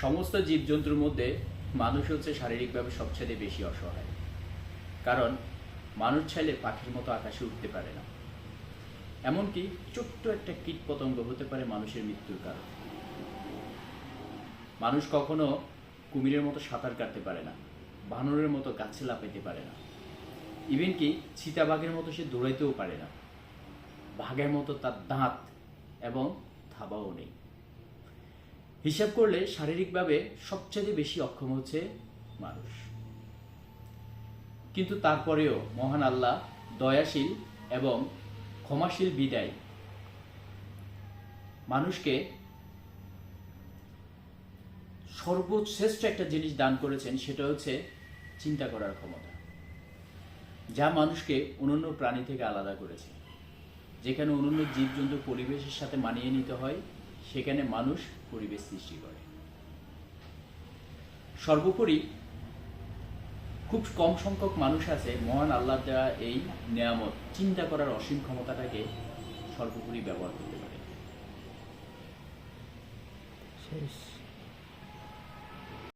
সমস্ত জীবজন্তুর মধ্যে মানুষ হচ্ছে শারীরিকভাবে সবচেয়ে বেশি অসহায়। কারণ মানুষ চাইলে পাখির মতো আকাশে উঠতে পারে না। এমনকি ছোট্ট একটা কীট পতঙ্গ হতে পারে মানুষের মৃত্যুর কারণ। মানুষ কখনো কুমিরের মতো সাঁতার কাটতে পারে না, বানরের মতো গাছে লাফাইতে পারে না। ইভেন কি চিতাবাঘের মতো সে দৌড়াইতেও পারে না। বাঘের মতো তার দাঁত এবং থাবাও নেই। হিসাব করলে শারীরিকভাবে সবচেয়ে বেশি অক্ষম হচ্ছে মানুষ। কিন্তু তারপরেও মহান আল্লাহ দয়াশীল এবং ক্ষমাশীল বিদায়। মানুষকে সর্বশ্রেষ্ঠ একটা জিনিস দান করেছেন, সেটা হচ্ছে চিন্তা করার ক্ষমতা। যা মানুষকে অন্যান্য প্রাণী থেকে আলাদা করেছে। যেখানে অন্যান্য জীবজন্তু পরিবেশের সাথে মানিয়ে নিতে হয় সেখানে মানুষ পরিবেশ সৃষ্টি করে। সর্বোপরি খুব কম সংখ্যক মানুষ আছে, মহান আল্লাহ দেওয়া এই নিয়ামত, চিন্তা করার অসীম ক্ষমতাটাকে সর্বোপরি ব্যবহার করতে পারে।